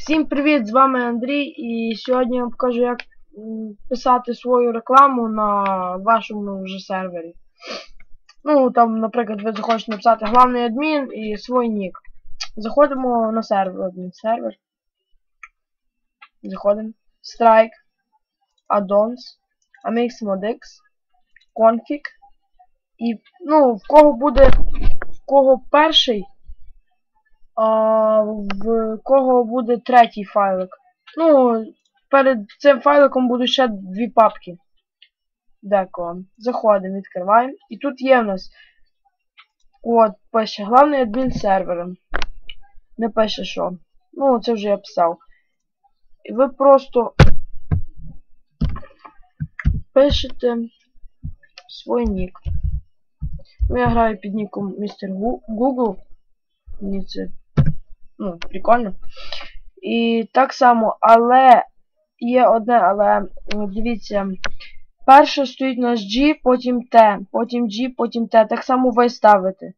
Всім привіт! З вами Андрій і сьогодні я вам покажу, як писати свою рекламу на вашому вже сервері. Ну, там, наприклад, ви захочете написати главний адмін і свій нік. Заходимо на сервер, адмін сервер. Заходимо. Strike, Addons, Amix Modix, Config. І, ну, в кого буде, в кого перший, а в кого буде третій файлик. Ну, перед цим файликом будуть ще дві папки. Деко. Заходимо, відкриваємо. І тут є в нас. От, пише главний адмін сервера. Не пише що. Ну, це вже я писав. І ви просто пишете свій нік. Ну, я граю під ніком містер Google. Мені це ну, прикольно. І так само, але є одне, але ну, дивіться, перше стоїть у нас G, потім T, потім G, потім T. Так само ви ставите.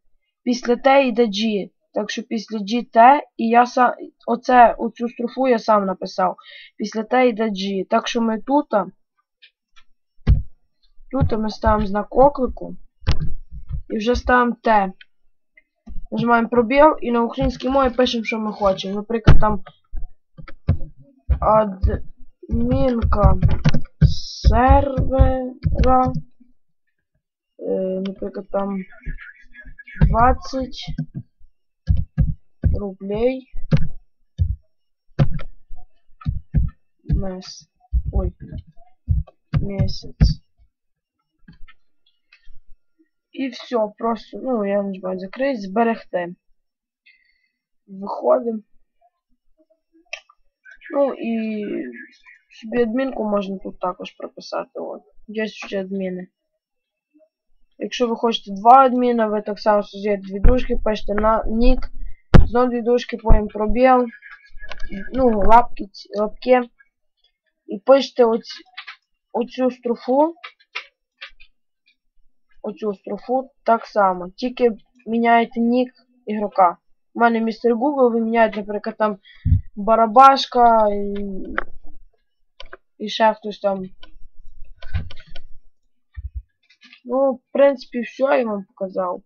Після T йде G. Так що після G T, і я сам оце, оцю строфу я сам написав. Після T йде G. Так що ми тут. Тут ми ставимо знак оклику. І вже ставимо T. Нажимаємо пробіл і на українській мові пишемо, що ми хочемо. Наприклад, там адмінка сервера. Е, наприклад, там 20 рублей. Мес. Ой. Месяц. І все, просто, ну, я нажимаю закрити, зберегти. Виходимо. Ну і собі адмінку можна тут також прописати. От. Є ще адміни. Якщо ви хочете два адміна, ви так само создаєте дві дужки, пишете на нік, знову дві дужки, потім пробіл, ну, лапки, лапки. І пишете оць, оцю строфу оцю строфу так само. Тільки міняєте нік ігрока. У мене містер Google, ви міняєте, наприклад, там барабашка і, і ще хтось там. Ну, в принципі, все я вам показав.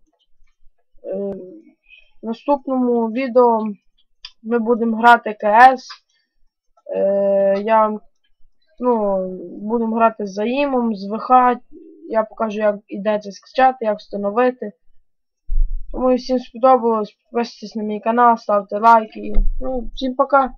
Е, в наступному відео ми будемо грати КС. Е, я ну, будемо грати з Заїмом, з ВХ. Я покажу, як іде це скачати, як встановити. Тому всім сподобалось. Підписуйтесь на мій канал, ставте лайки. Ну, всім пока!